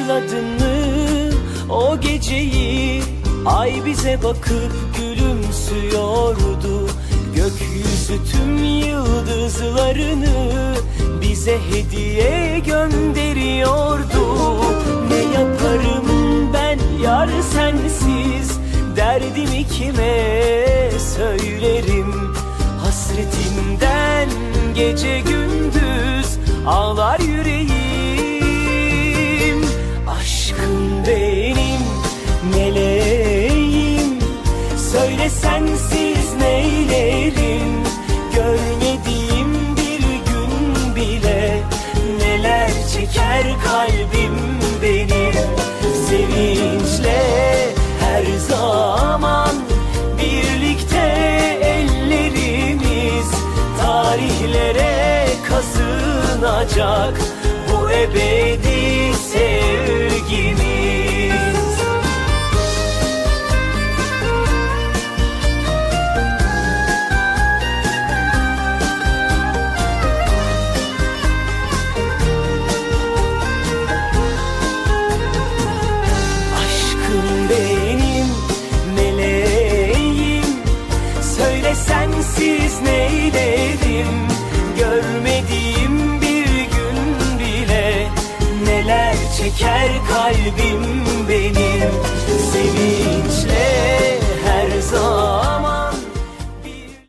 Hatırladın mı? O geceyi Ay bize bakıp gülümsüyordu. Gökyüzü tüm yıldızlarını Bize hediye gönderiyordu. Ne yaparım ben yar sensiz? Derdimi kime söylerim? Hasretimden gece gündüz Ağlar yüreğim kazınacak Bu ebedi çeker kalbim